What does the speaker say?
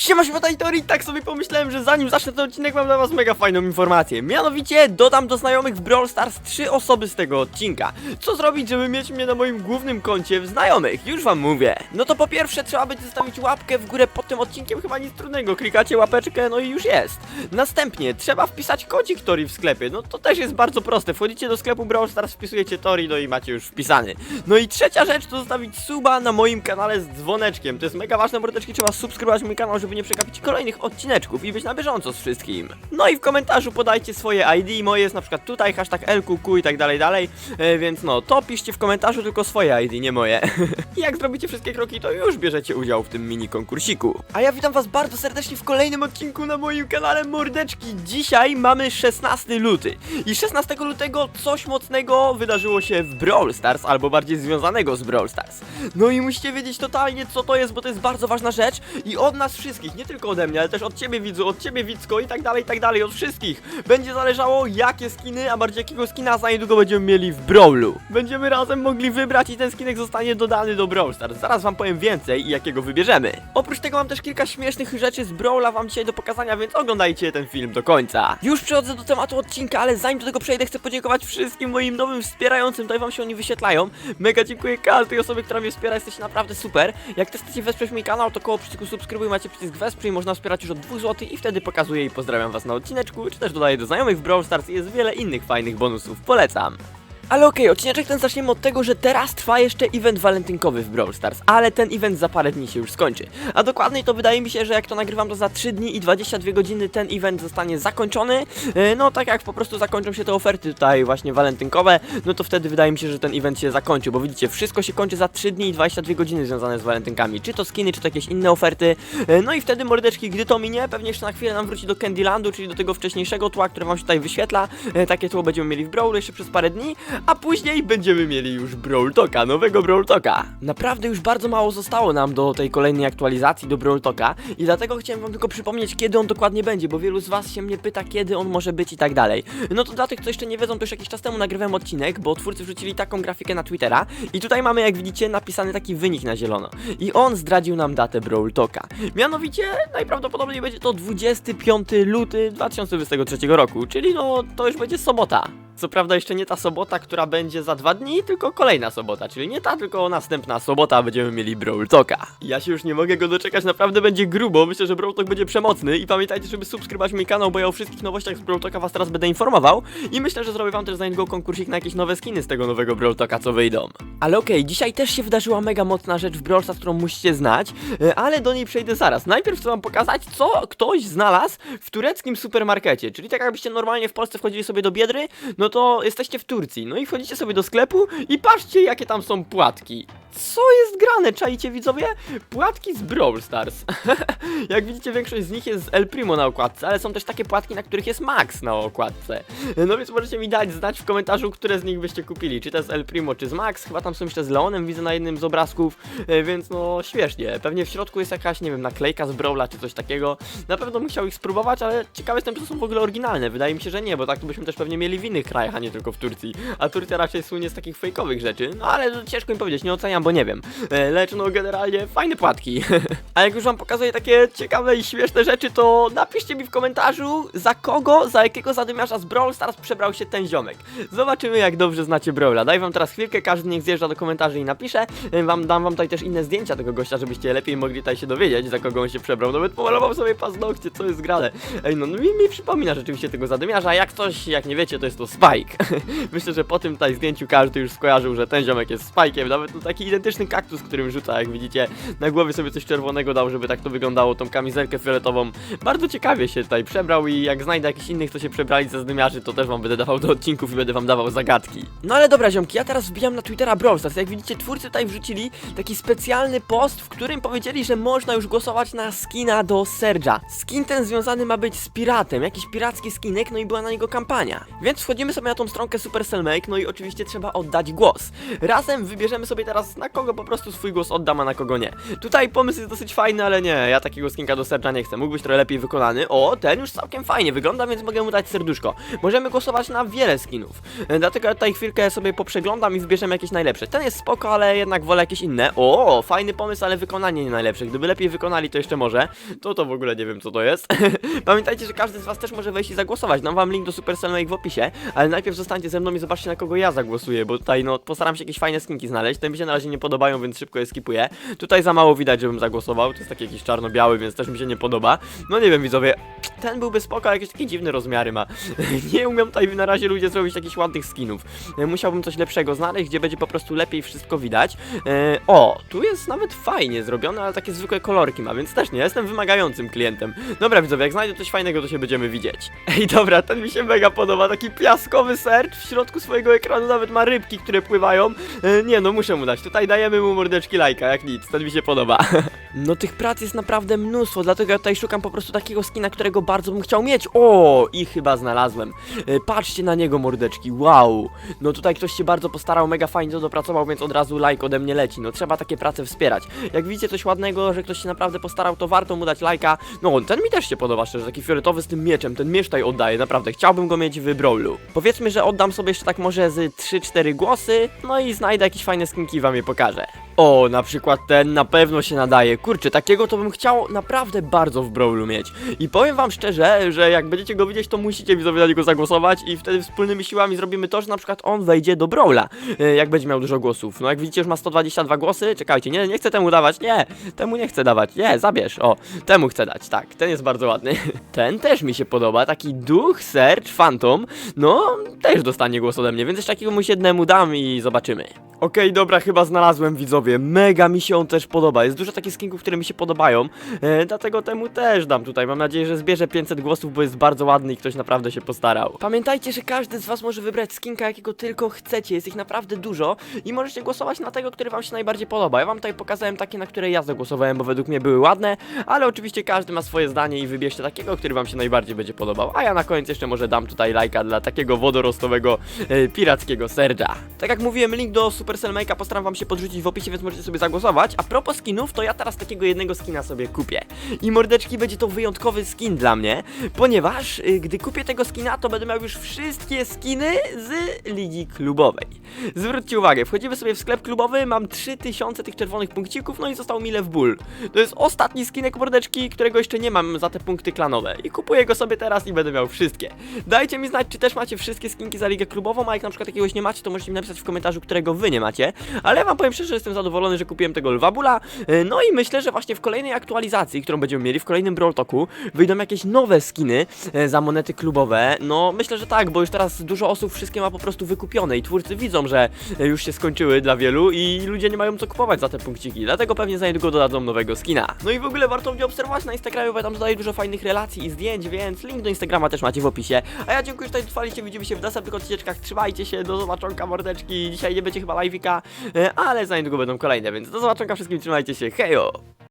Siema, siema, Tori, tak sobie pomyślałem, że zanim zacznę ten odcinek mam dla was mega fajną informację. Mianowicie dodam do znajomych w Brawl Stars trzy osoby z tego odcinka. Co zrobić, żeby mieć mnie na moim głównym koncie w znajomych? Już wam mówię. No to po pierwsze trzeba będzie zostawić łapkę w górę pod tym odcinkiem, chyba nic trudnego. Klikacie łapeczkę, no i już jest. Następnie trzeba wpisać kodzik Tori w sklepie. No to też jest bardzo proste. Wchodzicie do sklepu Brawl Stars, wpisujecie Tori, no i macie już wpisany. No i trzecia rzecz to zostawić suba na moim kanale z dzwoneczkiem. To jest mega ważne, mordeczki, trzeba subskrybować mój kanał, żeby nie przegapić kolejnych odcineczków i być na bieżąco z wszystkim. No i w komentarzu podajcie swoje ID, moje jest na przykład tutaj, hashtag LQQ i tak dalej, dalej. E, więc no, to piszcie w komentarzu tylko swoje ID, nie moje. Jak zrobicie wszystkie kroki, to już bierzecie udział w tym mini konkursiku. A ja witam was bardzo serdecznie w kolejnym odcinku na moim kanale Mordeczki. Dzisiaj mamy 16 luty. I 16 lutego coś mocnego wydarzyło się w Brawl Stars, albo bardziej związanego z Brawl Stars. No i musicie wiedzieć totalnie co to jest, bo to jest bardzo ważna rzecz i od nas wszystkich, nie tylko ode mnie, ale też od ciebie widzu, od ciebie widzko i tak dalej, i tak dalej, od wszystkich. Będzie zależało jakie skiny, a bardziej jakiego skina za niedługo będziemy mieli w Brawlu. Będziemy razem mogli wybrać i ten skinek zostanie dodany do Brawl Stars. Zaraz wam powiem więcej i jakiego wybierzemy. Oprócz tego mam też kilka śmiesznych rzeczy z Brawla wam dzisiaj do pokazania, więc oglądajcie ten film do końca. Już przechodzę do tematu odcinka, ale zanim do tego przejdę, chcę podziękować wszystkim moim nowym wspierającym, tutaj wam się oni wyświetlają. Mega dziękuję każdej osobie, która mnie wspiera, jesteście naprawdę super. Jak też chcecie wesprzeć mój kanał, to koło przycisku subskrybuj macie przycisk wesprzyj, można wspierać już od 2 zł i wtedy pokazuję i pozdrawiam was na odcineczku, czy też dodaję do znajomych w Brawl Stars i jest wiele innych fajnych bonusów, polecam. Ale okej, odcineczek ten zaczniemy od tego, że teraz trwa jeszcze event walentynkowy w Brawl Stars, ale ten event za parę dni się już skończy. A dokładniej to wydaje mi się, że jak to nagrywam, to za 3 dni i 22 godziny ten event zostanie zakończony. E, No tak jak po prostu zakończą się te oferty tutaj właśnie walentynkowe, no to wtedy wydaje mi się, że ten event się zakończy, bo widzicie, wszystko się kończy za 3 dni i 22 godziny związane z walentynkami. Czy to skiny, czy to jakieś inne oferty. E, No i wtedy mordeczki, gdy to minie, pewnie jeszcze na chwilę nam wróci do Candylandu, czyli do tego wcześniejszego tła, które wam się tutaj wyświetla. E, Takie tło będziemy mieli w Brawlu jeszcze przez parę dni, a później będziemy mieli już Brawl Talka, nowego Brawl Talka. Naprawdę już bardzo mało zostało nam do tej kolejnej aktualizacji do Brawl Talka i dlatego chciałem wam tylko przypomnieć, kiedy on dokładnie będzie, bo wielu z was się mnie pyta, kiedy on może być i tak dalej. No to dla tych, co jeszcze nie wiedzą, to już jakiś czas temu nagrywałem odcinek, bo twórcy wrzucili taką grafikę na Twittera i tutaj mamy, jak widzicie, napisany taki wynik na zielono. I on zdradził nam datę Brawl Talka. Mianowicie, najprawdopodobniej będzie to 25 luty 2023 roku, czyli no, to już będzie sobota. Co prawda jeszcze nie ta sobota, która będzie za dwa dni, tylko kolejna sobota, czyli nie ta, tylko następna sobota będziemy mieli Brawl Talka. Ja się już nie mogę go doczekać, naprawdę będzie grubo, myślę, że Brawl Talk będzie przemocny i pamiętajcie, żeby subskrybować mój kanał, bo ja o wszystkich nowościach z Brawl Talka was teraz będę informował i myślę, że zrobię wam też za niedługo konkursik na jakieś nowe skiny z tego nowego Brawl Talka, co wyjdą. Ale okej, dzisiaj też się wydarzyła mega mocna rzecz w Brawl Stars, którą musicie znać, e, ale do niej przejdę zaraz. Najpierw chcę wam pokazać, co ktoś znalazł w tureckim supermarkecie, czyli tak jakbyście normalnie w Polsce wchodzili sobie do Biedry, no to jesteście w Turcji, no i wchodzicie sobie do sklepu i patrzcie jakie tam są płatki. Co jest grane, czaicie widzowie? Płatki z Brawl Stars. Jak widzicie, większość z nich jest z El Primo na okładce, ale są też takie płatki, na których jest Max na okładce. No więc możecie mi dać znać w komentarzu, które z nich byście kupili. Czy to z El Primo, czy z Max. Chyba tam są jeszcze z Leonem, widzę na jednym z obrazków, e, więc no śmiesznie. Pewnie w środku jest jakaś, nie wiem, naklejka z Brawla, czy coś takiego. Na pewno bym chciał ich spróbować, ale ciekawy jestem, czy są w ogóle oryginalne. Wydaje mi się, że nie, bo tak to byśmy też pewnie mieli w innych krajach, a nie tylko w Turcji. A Turcja raczej słynie z takich fejkowych rzeczy. No ale ciężko mi powiedzieć, nie oceniam, bo nie wiem. E, Lecz no generalnie fajne płatki. A jak już wam pokazuję takie ciekawe i śmieszne rzeczy, to napiszcie mi w komentarzu, za kogo, za jakiego zadymiarza z Brawl Stars przebrał się ten ziomek. Zobaczymy, jak dobrze znacie Brawla. Daj wam teraz chwilkę, każdy niech zjeżdża do komentarzy i napisze. E, Wam dam wam tutaj też inne zdjęcia tego gościa, żebyście lepiej mogli tutaj się dowiedzieć, za kogo on się przebrał. Nawet pomalował sobie paznokcie, co jest grane. Ej, no, no mi, mi przypomina rzeczywiście tego zadymiarza. Jak coś, jak nie wiecie, to jest to Spike. Myślę, że po tym tutaj zdjęciu każdy już skojarzył, że ten ziomek jest Spike'iem. Nawet no, taki identyczny kaktus, którym rzuca, jak widzicie. Na głowie sobie coś czerwonego dał, żeby tak to wyglądało, tą kamizelkę fioletową. Bardzo ciekawie się tutaj przebrał i jak znajdę jakichś innych, co się przebrali za zdymiarzy, to też wam będę dawał do odcinków i będę wam dawał zagadki. No ale dobra, ziomki, ja teraz wbijam na Twittera Jak widzicie, twórcy tutaj wrzucili taki specjalny post, w którym powiedzieli, że można już głosować na skina do Serge'a. Skin ten związany ma być z piratem, jakiś piracki skinek, no i była na niego kampania. Więc wchodzimy sobie na tą stronkę Supercell Make, no i oczywiście trzeba oddać głos. Razem wybierzemy sobie teraz na kogo po prostu swój głos oddam, a na kogo nie. Tutaj pomysł jest dosyć fajny, ale nie, ja takiego skinka do serca nie chcę. Mógł być trochę lepiej wykonany. O, ten już całkiem fajnie wygląda, więc mogę mu dać serduszko. Możemy głosować na wiele skinów. E, Dlatego ja tutaj chwilkę sobie poprzeglądam i wybierzemy jakieś najlepsze. Ten jest spoko, ale jednak wolę jakieś inne. O, fajny pomysł, ale wykonanie nie najlepsze. Gdyby lepiej wykonali, to jeszcze może. To to w ogóle nie wiem, co to jest. Pamiętajcie, że każdy z was też może wejść i zagłosować. Dam wam link do Supercell Make w opisie, ale najpierw zostańcie ze mną i zobaczcie, na kogo ja zagłosuję, bo tutaj no postaram się jakieś fajne skinki znaleźć. Te mi się na razie nie podobają, więc szybko je skipuję. Tutaj za mało widać, żebym zagłosował. To jest taki jakiś czarno-biały, więc też mi się nie podoba. No nie wiem, widzowie. Ten byłby spoko, ale jakieś takie dziwne rozmiary ma. nie umiem tutaj na razie ludzie zrobić jakichś ładnych skinów. Musiałbym coś lepszego znaleźć, gdzie będzie po prostu lepiej wszystko widać. E, o, tu jest nawet fajnie zrobione, ale takie zwykłe kolorki ma, więc też nie jestem wymagającym klientem. Dobra, widzowie, jak znajdę coś fajnego, to się będziemy widzieć. Ej, dobra, ten mi się mega podoba. Taki piaskowy sercz w środku swojego ekranu, nawet ma rybki, które pływają. E, nie, no muszę mu dać. Tutaj dajemy mu mordeczki lajka, jak nic. Ten mi się podoba. No tych prac jest naprawdę mnóstwo, dlatego ja tutaj szukam po prostu takiego skina, którego bardzo bym chciał mieć. O, i chyba znalazłem. E, patrzcie na niego, mordeczki, wow. No tutaj ktoś się bardzo postarał, mega fajnie to dopracował, więc od razu like ode mnie leci. No trzeba takie prace wspierać. Jak widzicie coś ładnego, że ktoś się naprawdę postarał, to warto mu dać lajka. No ten mi też się podoba, szczerze, taki fioletowy z tym mieczem, ten miecz tutaj oddaję, naprawdę, chciałbym go mieć w Brawlu. Powiedzmy, że oddam sobie jeszcze tak może z 3-4 głosy, no i znajdę jakieś fajne skinki wam je pokażę. O, na przykład ten na pewno się nadaje. Kurczę, takiego to bym chciał naprawdę bardzo w Brawlu mieć. I powiem wam szczerze, że jak będziecie go widzieć, to musicie widzowie na niego zagłosować i wtedy wspólnymi siłami zrobimy to, że na przykład on wejdzie do Brawla, e, jak będzie miał dużo głosów. No jak widzicie, już ma 122 głosy. Czekajcie, nie, nie chcę temu dawać, nie, temu nie chcę dawać, nie, zabierz, o, temu chcę dać, tak, ten jest bardzo ładny. Ten też mi się podoba, taki duch, Search, Phantom, no, też dostanie głos ode mnie, więc jeszcze jakiemuś jednemu dam i zobaczymy. Okej, dobra, chyba znalazłem widzowie. Mega mi się on też podoba. Jest dużo takich skinków, które mi się podobają. E, dlatego temu też dam tutaj. Mam nadzieję, że zbierze 500 głosów, bo jest bardzo ładny i ktoś naprawdę się postarał. Pamiętajcie, że każdy z was może wybrać skinka, jakiego tylko chcecie. Jest ich naprawdę dużo i możecie głosować na tego, który wam się najbardziej podoba. Ja wam tutaj pokazałem takie, na które ja zagłosowałem, bo według mnie były ładne, ale oczywiście każdy ma swoje zdanie i wybierzcie takiego, który wam się najbardziej będzie podobał. A ja na koniec jeszcze może dam tutaj lajka dla takiego wodorostowego e, pirackiego Serge'a. Tak jak mówiłem, link do Supercell Make'a postaram wam się podrzucić w opisie, więc możecie sobie zagłosować. A propos skinów, to ja teraz takiego jednego skina sobie kupię. I mordeczki będzie to wyjątkowy skin dla mnie, ponieważ y, gdy kupię tego skina, to będę miał już wszystkie skiny z ligi klubowej. Zwróćcie uwagę, wchodzimy sobie w sklep klubowy, mam 3000 tych czerwonych punkcików, no i został mi Lew Bull. To jest ostatni skinek mordeczki, którego jeszcze nie mam za te punkty klanowe. I kupuję go sobie teraz i będę miał wszystkie. Dajcie mi znać, czy też macie wszystkie skinki za ligę klubową, a jak na przykład jakiegoś nie macie, to możecie mi napisać w komentarzu, którego wy nie macie. Ale ja wam powiem szczerze, że jestem zadowolony, że kupiłem tego Lwa Bulla. No i myślę, że właśnie w kolejnej aktualizacji, którą będziemy mieli, w kolejnym Brawl Talku, wyjdą jakieś nowe skiny e, za monety klubowe. No myślę, że tak, bo już teraz dużo osób wszystkie ma po prostu wykupione i twórcy widzą, że e, już się skończyły dla wielu i ludzie nie mają co kupować za te punkciki, dlatego pewnie za niedługo dodadzą nowego skina. No i w ogóle warto mnie obserwować na Instagramie, bo tam dodaję dużo fajnych relacji i zdjęć, więc link do Instagrama też macie w opisie. A ja dziękuję, że tutaj trwaliście, widzimy się w następnych odcinkach, trzymajcie się, do zobaczonka mordeczki, dzisiaj nie będzie chyba live'ika, e, ale za niedługo będą kolejne, więc do zobaczonka wszystkim, trzymajcie się, hejo!